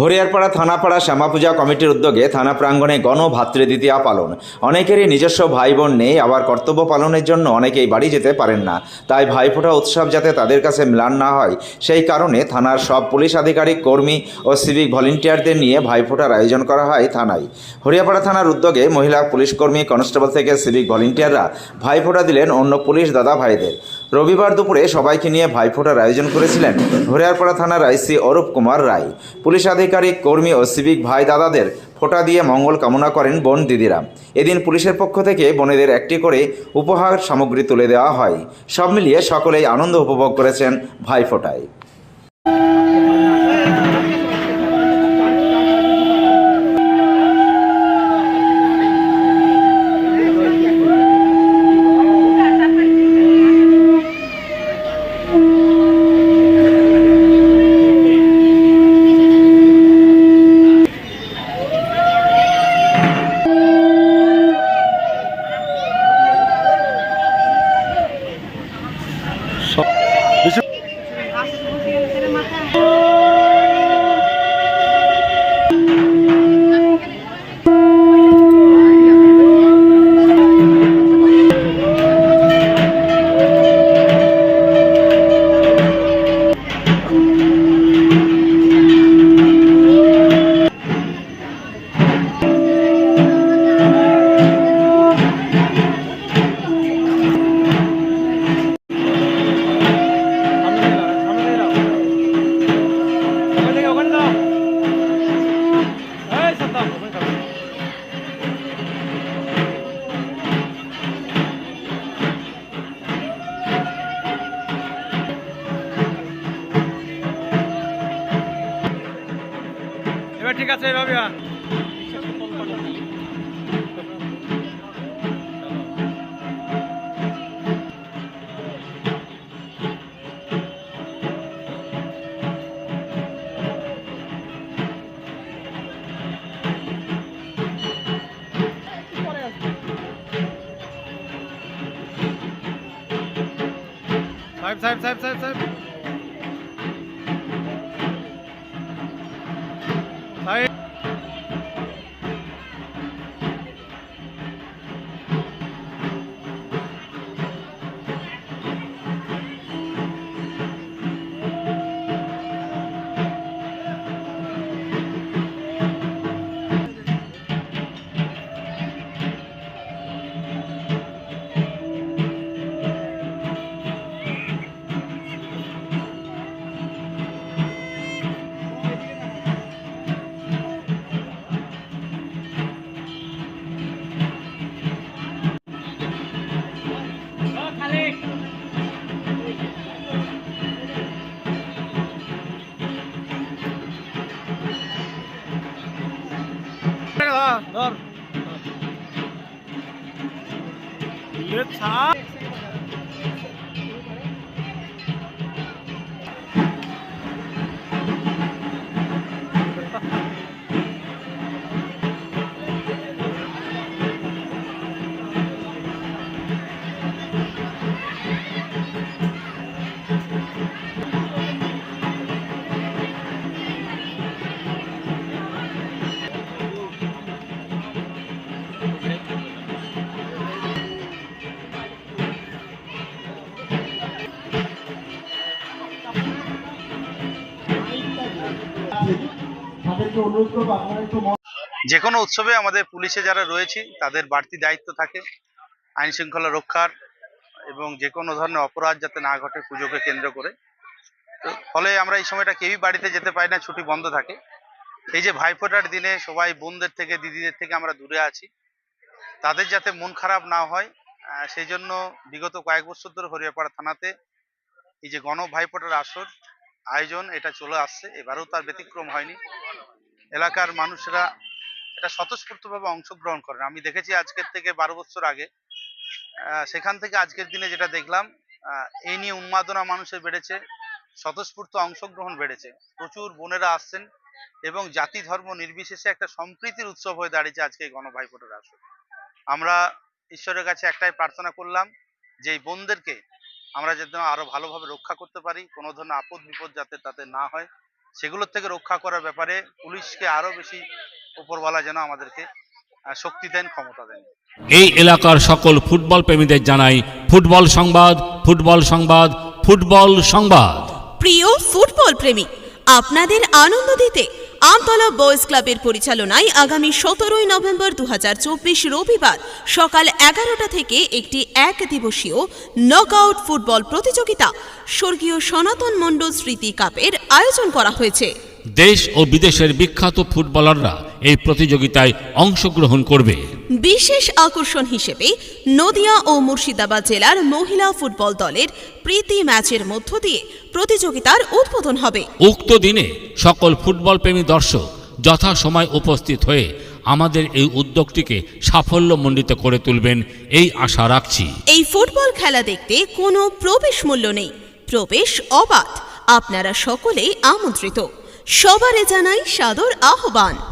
হরিয়ারপাড়া থানাপাড়া শ্যামাপূজা কমিটির উদ্যোগে থানা প্রাঙ্গণে গণভাতৃদ্বিতীয়া পালন। অনেকেরই নিজস্ব ভাই বোন নেই, আবার কর্তব্য পালনের জন্য অনেকেই বাড়ি যেতে পারেন না। তাই ভাইফোঁটা উৎসব যাতে তাদের কাছে মিলান না হয়, সেই কারণে থানার সব পুলিশ আধিকারিক, কর্মী ও সিভিক ভলেন্টিয়ারদের নিয়ে ভাইফোঁটার আয়োজন করা হয় থানায়। হরিয়াপাড়া থানার উদ্যোগে মহিলা পুলিশ কর্মী, কনস্টেবল থেকে সিভিক ভলেন্টিয়াররা ভাইফোঁটা দিলেন অন্য পুলিশ দাদা ভাইদের। রবিবার দুপুরে সবাইকে নিয়ে ভাইফোঁটার আয়োজন করেছিলেন হরিয়ারপাড়া থানার আইসি অরূপ কুমার রায়। পুলিশ আধিকারিক, কর্মী ও সিভিক ভাই দাদাদের ফোঁটা দিয়ে মঙ্গল কামনা করেন বোন দিদিরা। এদিন পুলিশের পক্ষ থেকে বোনেদের একটি করে উপহার সামগ্রী তুলে দেওয়া হয়। সব মিলিয়ে সকলেই আনন্দ উপভোগ করেছেন ভাইফোঁটায় আছে এভাবে আন সাহেব সাহেব সাহেব সাহেব সাহেব। সাহেব। ধর। যে কোনো উৎসবে আমাদের পুলিশে যারা রয়েছে, তাদের বাড়তি দায়িত্ব থাকে। আইন শৃঙ্খলা রক্ষার এবং যে কোনো ধরনের অপরাধ যাতে না ঘটে পুজোকে কেন্দ্র করে। ফলে আমরা এই সময়টা কেউই বাড়িতে যেতে পারি না, ছুটি বন্ধ থাকে। এই যে ভাইফোঁটার দিনে সবাই বোনদের থেকে, দিদিদের থেকে আমরা দূরে আছি। তাদের যাতে মন খারাপ না হয় সেই জন্য বিগত কয়েক বছর ধরে হরিয়াপাড়া থানাতে এই যে গণ ভাইফোঁটার আসর আয়োজন, এটা চলে আসছে। এবারেও তার ব্যতিক্রম হয়নি। এলাকার মানুষরা এটা স্বতঃস্ফূর্তভাবে অংশগ্রহণ করেন। আমি দেখেছি আজকের থেকে বারো বছর আগে। সেখান থেকে আজকের দিনে যেটা দেখলাম এই নিয়ে উন্মাদনা মানুষের বেড়েছে, স্বতঃস্ফূর্ত অংশগ্রহণ বেড়েছে। প্রচুর বোনেরা আসছেন এবং জাতি ধর্ম নির্বিশেষে একটা সম্প্রীতির উৎসব হয়ে দাঁড়িয়েছে আজকে এই গণভাইফোঁটার আসর আমরা ঈশ্বরের কাছে একটাই প্রার্থনা করলাম যে এই বোনদেরকে আমরা যাতে আরও ভালোভাবে রক্ষা করতে পারি, কোনো ধরনের আপদ বিপদ যাতে তাতে না হয়। সেগুলোর থেকে রক্ষা করার ব্যাপারে পুলিশকে আরও বেশি উপরওয়ালা যেন আমাদেরকে শক্তি দেন ক্ষমতা দেন। এই এলাকার সকল ফুটবল প্রেমীদের জানাই ফুটবল সংবাদ ফুটবল সংবাদ ফুটবল সংবাদ। প্রিয় ফুটবল প্রেমী আপনাদের আনন্দ দিতে আমতলা বয়েজ ক্লাবের পরিচালনায় আগামী সতেরোই নভেম্বর দু হাজার চব্বিশ রবিবার সকাল এগারোটা থেকে একটি এক দিবসীয় নকআউট ফুটবল প্রতিযোগিতা স্বর্গীয় সনাতন মণ্ডল স্মৃতি কাপের আয়োজন করা হয়েছে। দেশ ও বিদেশের বিখ্যাত ফুটবলাররা এই প্রতিযোগিতায় অংশগ্রহণ করবে। বিশেষ আকর্ষণ হিসেবে নদিয়া ও মুর্শিদাবাদ জেলার মহিলা ফুটবল দলের প্রীতি ম্যাচের মধ্য দিয়ে প্রতিযোগিতার উদ্বোধন হবে। উক্ত দিনে সকল ফুটবল প্রেমী দর্শক যথাসময় উপস্থিত হয়ে আমাদের এই উদ্যোগটিকে সাফল্যমণ্ডিত করে তুলবেন এই আশা রাখছি। এই ফুটবল খেলা দেখতে কোনো প্রবেশ মূল্য নেই। প্রবেশ অবাধ। আপনারা সকলেই আমন্ত্রিত। সবারে জানাই সাদর আহ্বান।